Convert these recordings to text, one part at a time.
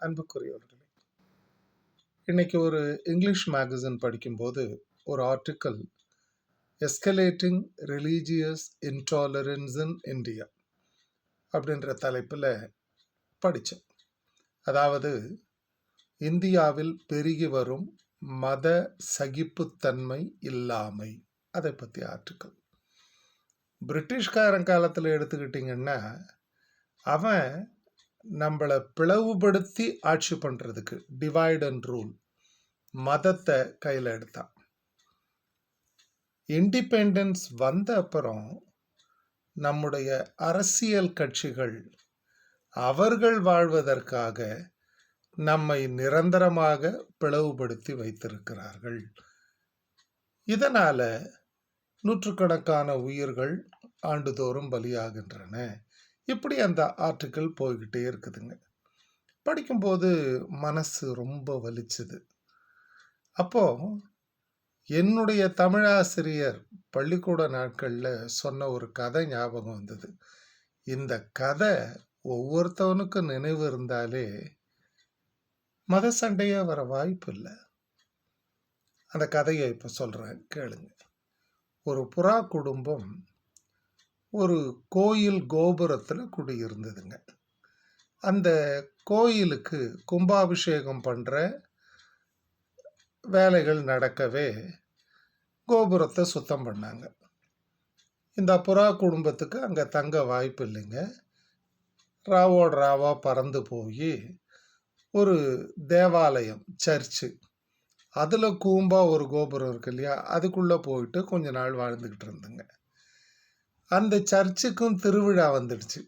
அன்புக்குரியவர்களே இன்னைக்கு ஒரு இங்கிலீஷ் மேகசின் படிக்கும்போது ஒரு article escalating religious intolerance in India அப்படின்ற தலைப்பில் படித்தேன் அதாவது இந்தியாவில் பெருகி வரும் மத சகிப்புத்தன்மை இல்லாமை அதை பற்றி ஆர்டிக்கல் பிரிட்டிஷ்காரன் காலத்தில் எடுத்துக்கிட்டிங்கன்னா அவன் நம்மளை பிளவுபடுத்தி ஆட்சி பண்ணுறதுக்கு டிவைட் அண்ட் ரூல் மதத்தை கையில் எடுத்தான் இண்டிபெண்டன்ஸ் வந்த அப்புறம் நம்முடைய அரசியல் கட்சிகள் அவர்கள் வாழ்வதற்காக நம்மை நிரந்தரமாக பிளவுபடுத்தி வைத்திருக்கிறார்கள். இதனால் நூற்றுக்கணக்கான உயிர்கள் ஆண்டுதோறும் பலியாகின்றன. இப்படி அந்த ஆர்டிக்கிள் போய்கிட்டே இருக்குதுங்க. படிக்கும்போது மனசு ரொம்ப வலிச்சுது. அப்போ என்னுடைய தமிழாசிரியர் பள்ளிக்கூட நாட்களில் சொன்ன ஒரு கதை ஞாபகம் வந்தது. இந்த கதை ஒவ்வொருத்தவனுக்கும் நினைவு இருந்தாலே மத சண்டையே வர வாய்ப்பு இல்லை. அந்த கதையை இப்போ சொல்கிறேன் கேளுங்க. ஒரு புறா குடும்பம் ஒரு கோயில் கோபுரத்தில் குடியிருந்ததுங்க. அந்த கோயிலுக்கு கும்பாபிஷேகம் பண்ணுற வேலைகள் நடக்கவே கோபுரத்தை சுத்தம் பண்ணாங்க. இந்த புறா குடும்பத்துக்கு அங்கே தங்க வாய்ப்பு இல்லைங்க. ராவோட ராவா பறந்து போய் ஒரு தேவாலயம் சர்ச்சு. அதில் கூம்பா ஒரு கோபுரம் இருக்கு இல்லையா? அதுக்குள்ளே போயிட்டு கொஞ்ச நாள் வாழ்ந்துக்கிட்டு இருந்தேங்க. அந்த சர்ச்சுக்கும் திருவிழா வந்துடுச்சு.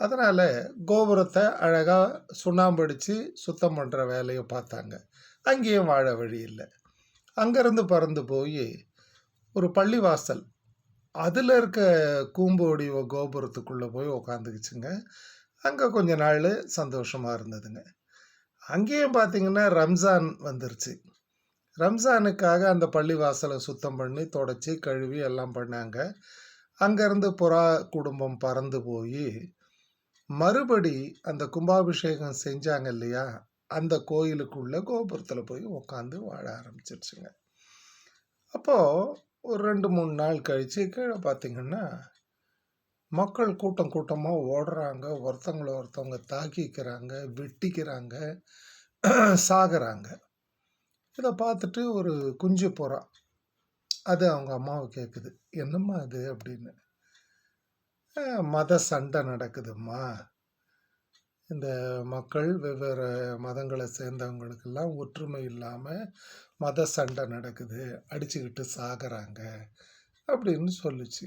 அதனால் கோபுரத்தை அழகாக சுண்ணாம்படித்து சுத்தம் பண்ணுற வேலையை பார்த்தாங்க. அங்கேயும் வாழ வழி இல்லை. அங்கேருந்து பறந்து போய் ஒரு பள்ளிவாசல் அதில் இருக்க கூம்போடி கோபுரத்துக்குள்ளே போய் உக்காந்துக்குச்சுங்க. அங்கே கொஞ்ச நாள் சந்தோஷமாக இருந்ததுங்க. அங்கேயும் பார்த்தீங்கன்னா ரம்ஜான் வந்துருச்சு. ரம்ஜானுக்காக அந்த பள்ளிவாசலை சுத்தம் பண்ணி தொடச்சி கழுவி எல்லாம் பண்ணாங்க. அங்கேருந்து புறா குடும்பம் பறந்து போய் மறுபடி அந்த கும்பாபிஷேகம் செஞ்சாங்க இல்லையா? அந்த கோயிலுக்குள்ள கோபுரத்தில் போய் உட்காந்து வாழ ஆரம்பிச்சிருச்சுங்க. அப்போது ஒரு ரெண்டு மூணு நாள் கழித்து கீழே பார்த்திங்கன்னா மக்கள் கூட்டம் கூட்டமாக ஓடுறாங்க. ஒருத்தங்கள ஒருத்தவங்க தாக்கிக்கிறாங்க வெட்டிக்கிறாங்க சாகுறாங்க. இதை பார்த்துட்டு ஒரு குஞ்சு புறா அது அவங்க அம்மாவை கேட்குது. என்னம்மா அது அப்படின்னு. மத சண்டை நடக்குதும்மா. இந்த மக்கள் வெவ்வேறு மதங்களை சேர்ந்தவங்களுக்கெல்லாம் ஒற்றுமை இல்லாமல் மத சண்டை நடக்குது. அடிச்சுக்கிட்டு சாகிறாங்க. அப்படின்னு சொல்லுச்சு.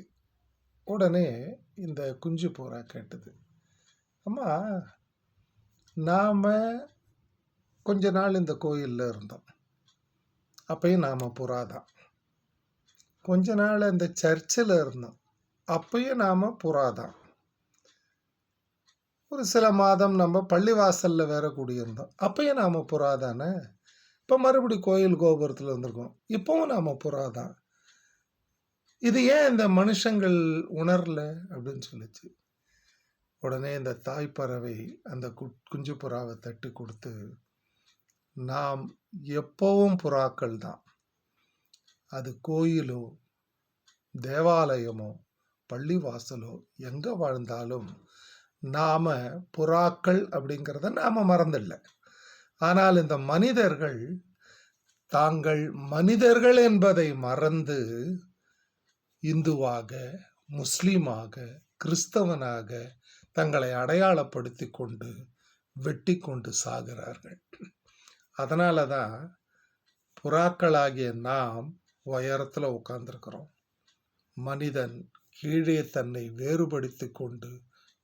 உடனே இந்த குஞ்சு பூரா கேட்டது. அம்மா நாம் கொஞ்ச நாள் இந்த கோயிலில் இருந்தோம். அப்பயும் நாம் புறா தான் கொஞ்ச நாள் அந்த சர்ச்சில் இருந்தோம். அப்பயும் நாம் புறா தான். ஒரு சில மாதம் நம்ம பள்ளிவாசலில் வேற கூடியிருந்தோம். அப்பயும் நாம் புறா தானே? இப்போ மறுபடி கோயில் கோபுரத்தில் வந்திருக்கோம். இப்போவும் நாம் புறா தான். இது ஏன் இந்த மனுஷங்கள் உணரல அப்படின்னு சொல்லிச்சு. உடனே இந்த தாய்ப்பறவை அந்த கு குஞ்சு புறாவை தட்டி கொடுத்து நாம் எப்போவும் புறாக்கள் தான். அது கோயிலோ தேவாலயமோ பள்ளிவாசலோ எங்கே வாழ்ந்தாலும் நாம் புறாக்கள் அப்படிங்கிறத நாம் மறந்தில்லை. ஆனால் இந்த மனிதர்கள் தாங்கள் மனிதர்கள் என்பதை மறந்து இந்துவாக முஸ்லீமாக கிறிஸ்தவனாக தங்களை அடையாளப்படுத்தி கொண்டு வெட்டி கொண்டு சாகிறார்கள். அதனால தான் புறாக்களாகிய நாம் உயரத்தில் உட்கார்ந்துருக்கிறோம் மனிதன் கீழே தன்னை வேறுபடுத்தி கொண்டு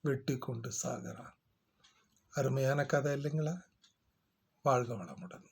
வெட்டி கொண்டு சாகிறான். அருமையான கதை இல்லைங்களா? வாழ்க வளமுடன்.